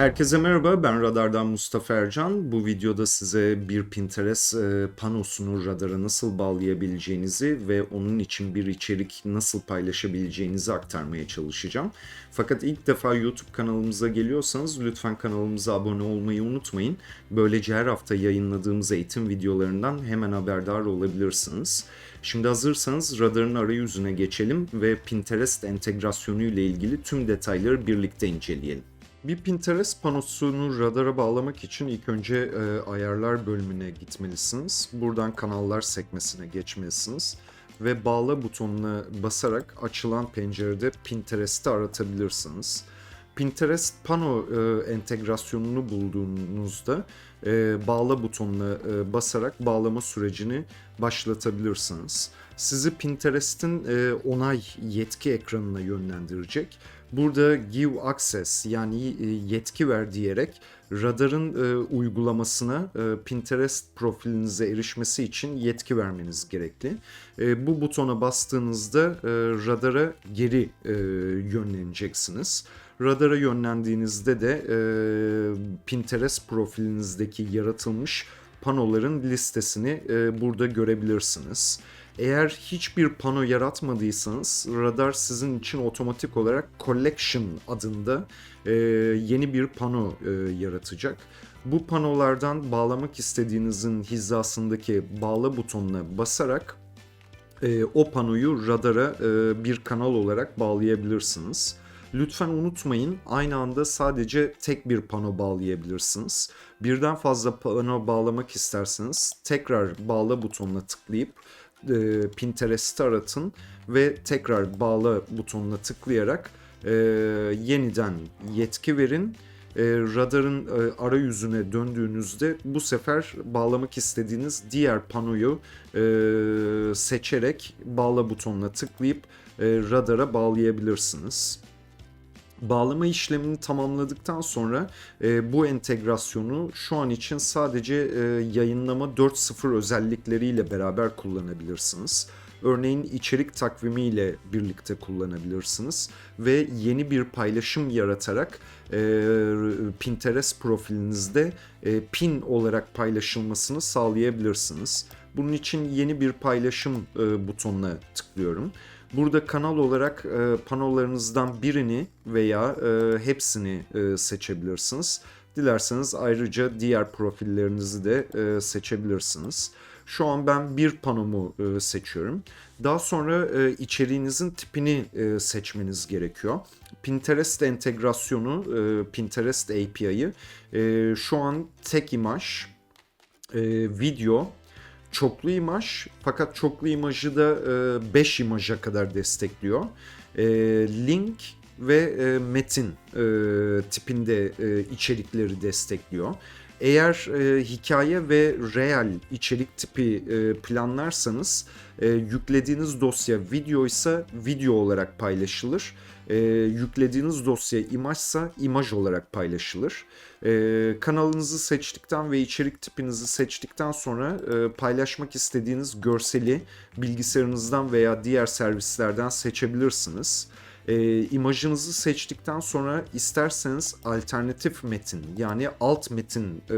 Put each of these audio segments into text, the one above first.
Herkese merhaba, ben Radar'dan Mustafa Ercan. Bu videoda size bir Pinterest e, panosunu radara nasıl bağlayabileceğinizi ve onun için bir içerik nasıl paylaşabileceğinizi aktarmaya çalışacağım. Fakat ilk defa YouTube kanalımıza geliyorsanız lütfen kanalımıza abone olmayı unutmayın. Böylece her hafta yayınladığımız eğitim videolarından hemen haberdar olabilirsiniz. Şimdi hazırsanız radarın arayüzüne geçelim ve Pinterest entegrasyonu ile ilgili tüm detayları birlikte inceleyelim. Bir Pinterest panosunu radara bağlamak için ilk önce e, ayarlar bölümüne gitmelisiniz. Buradan kanallar sekmesine geçmelisiniz ve bağla butonuna basarak açılan pencerede Pinterest'i aratabilirsiniz. Pinterest pano e, entegrasyonunu bulduğunuzda e, bağla butonuna e, basarak bağlama sürecini başlatabilirsiniz. Sizi Pinterest'in e, onay yetki ekranına yönlendirecek. Burada give access yani e, yetki ver diyerek radarın e, uygulamasına e, Pinterest profilinize erişmesi için yetki vermeniz gerekli. Bu butona bastığınızda radara geri e, yönleneceksiniz. Radara yönlendiğinizde de Pinterest profilinizdeki yaratılmış panoların listesini e, burada görebilirsiniz. Eğer hiçbir pano yaratmadıysanız radar sizin için otomatik olarak Collection adında e, yeni bir pano e, yaratacak. Bu panolardan bağlamak istediğinizin hizasındaki bağla butonuna basarak e, o panoyu radara e, bir kanal olarak bağlayabilirsiniz. Lütfen unutmayın aynı anda sadece tek bir pano bağlayabilirsiniz. Birden fazla pano bağlamak isterseniz tekrar bağla butonuna tıklayıp e, Pinterest'i aratın ve tekrar bağla butonuna tıklayarak e, yeniden yetki verin. E, radarın e, arayüzüne döndüğünüzde bu sefer bağlamak istediğiniz diğer panoyu e, seçerek bağla butonuna tıklayıp e, radara bağlayabilirsiniz. Bağlama işlemini tamamladıktan sonra e, bu entegrasyonu şu an için sadece e, yayınlama 4.0 özellikleriyle beraber kullanabilirsiniz. Örneğin içerik takvimi ile birlikte kullanabilirsiniz ve yeni bir paylaşım yaratarak e, Pinterest profilinizde e, pin olarak paylaşılmasını sağlayabilirsiniz. Bunun için yeni bir paylaşım e, butonuna tıklıyorum. Burada kanal olarak e, panolarınızdan birini veya e, hepsini e, seçebilirsiniz. Dilerseniz ayrıca diğer profillerinizi de e, seçebilirsiniz. Şu an ben bir panomu e, seçiyorum. Daha sonra e, içeriğinizin tipini e, seçmeniz gerekiyor. Pinterest entegrasyonu, e, Pinterest API'yi e, şu an tek imaj, e, video çoklu imaj fakat çoklu imajı da 5 e, imaja kadar destekliyor. E, link ve e, metin tipinde içerikleri destekliyor. Eğer e, hikaye ve real içerik tipi e, planlarsanız e, yüklediğiniz dosya video ise video olarak paylaşılır. E, yüklediğiniz dosya imajsa imaj olarak paylaşılır. E, kanalınızı seçtikten ve içerik tipinizi seçtikten sonra e, paylaşmak istediğiniz görseli bilgisayarınızdan veya diğer servislerden seçebilirsiniz. E, imajınızı seçtikten sonra isterseniz alternatif metin yani alt metin e,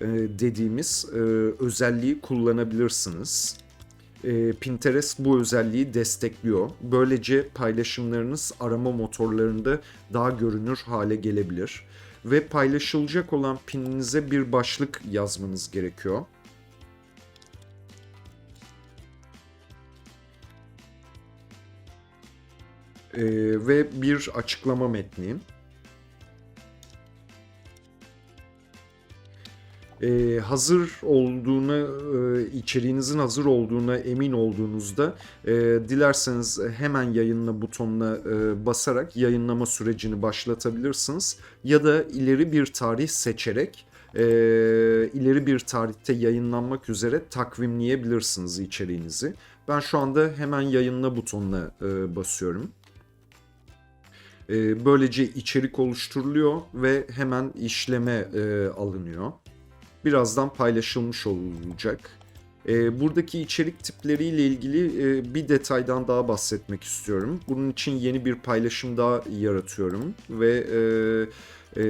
e, dediğimiz e, özelliği kullanabilirsiniz. E, Pinterest bu özelliği destekliyor. Böylece paylaşımlarınız arama motorlarında daha görünür hale gelebilir. Ve paylaşılacak olan pininize bir başlık yazmanız gerekiyor. Ee, ve bir açıklama metni. E, hazır olduğuna, e, içeriğinizin hazır olduğuna emin olduğunuzda e, dilerseniz hemen yayınla butonuna e, basarak yayınlama sürecini başlatabilirsiniz. Ya da ileri bir tarih seçerek e, ileri bir tarihte yayınlanmak üzere takvimleyebilirsiniz içeriğinizi. Ben şu anda hemen yayınla butonuna e, basıyorum. E, böylece içerik oluşturuluyor ve hemen işleme e, alınıyor birazdan paylaşılmış olacak. E, buradaki içerik tipleriyle ilgili e, bir detaydan daha bahsetmek istiyorum. Bunun için yeni bir paylaşım daha yaratıyorum ve e, e,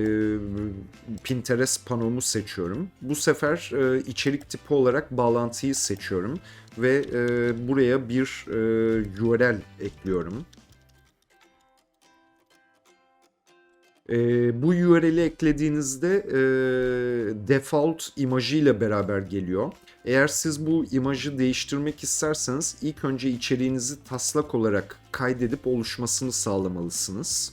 Pinterest panomu seçiyorum. Bu sefer e, içerik tipi olarak bağlantıyı seçiyorum ve e, buraya bir e, URL ekliyorum. E, bu URL'i eklediğinizde e, default imajıyla beraber geliyor. Eğer siz bu imajı değiştirmek isterseniz ilk önce içeriğinizi taslak olarak kaydedip oluşmasını sağlamalısınız.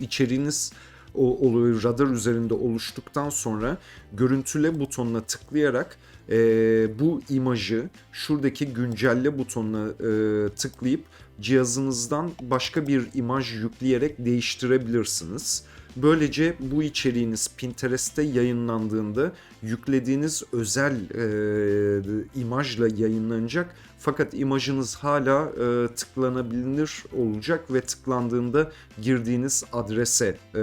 İçeriğiniz o, o radar üzerinde oluştuktan sonra görüntüle butonuna tıklayarak e, bu imajı şuradaki güncelle butonuna e, tıklayıp cihazınızdan başka bir imaj yükleyerek değiştirebilirsiniz. Böylece bu içeriğiniz Pinterest'te yayınlandığında yüklediğiniz özel e, imajla yayınlanacak. Fakat imajınız hala e, tıklanabilir olacak ve tıklandığında girdiğiniz adrese e,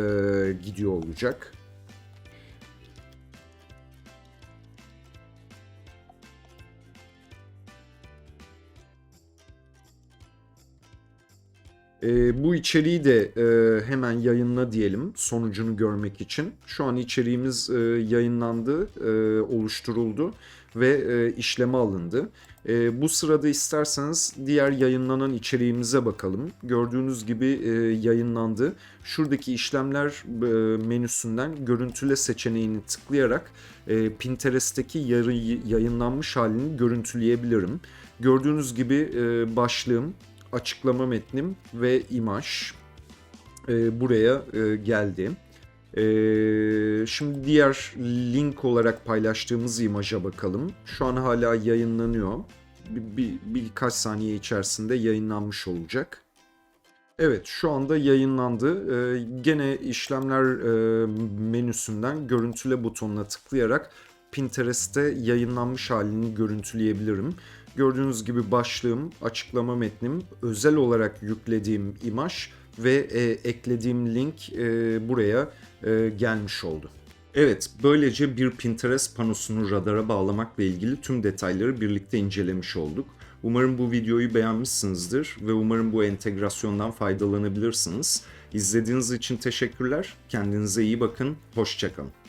gidiyor olacak. E, bu içeriği de e, hemen yayınla diyelim sonucunu görmek için. Şu an içeriğimiz e, yayınlandı, e, oluşturuldu ve e, işleme alındı. E, bu sırada isterseniz diğer yayınlanan içeriğimize bakalım. Gördüğünüz gibi e, yayınlandı. Şuradaki işlemler e, menüsünden görüntüle seçeneğini tıklayarak e, Pinterest'teki yarı yayınlanmış halini görüntüleyebilirim. Gördüğünüz gibi e, başlığım, açıklama metnim ve imaj e, buraya e, geldi. E, şimdi diğer link olarak paylaştığımız imaja bakalım. Şu an hala yayınlanıyor. Bir, bir, birkaç saniye içerisinde yayınlanmış olacak. Evet şu anda yayınlandı. Ee, gene işlemler e, menüsünden görüntüle butonuna tıklayarak Pinterest'te yayınlanmış halini görüntüleyebilirim. Gördüğünüz gibi başlığım, açıklama metnim, özel olarak yüklediğim imaj ve e, eklediğim link e, buraya e, gelmiş oldu. Evet, böylece bir Pinterest panosunu radara bağlamakla ilgili tüm detayları birlikte incelemiş olduk. Umarım bu videoyu beğenmişsinizdir ve umarım bu entegrasyondan faydalanabilirsiniz. İzlediğiniz için teşekkürler. Kendinize iyi bakın. Hoşçakalın.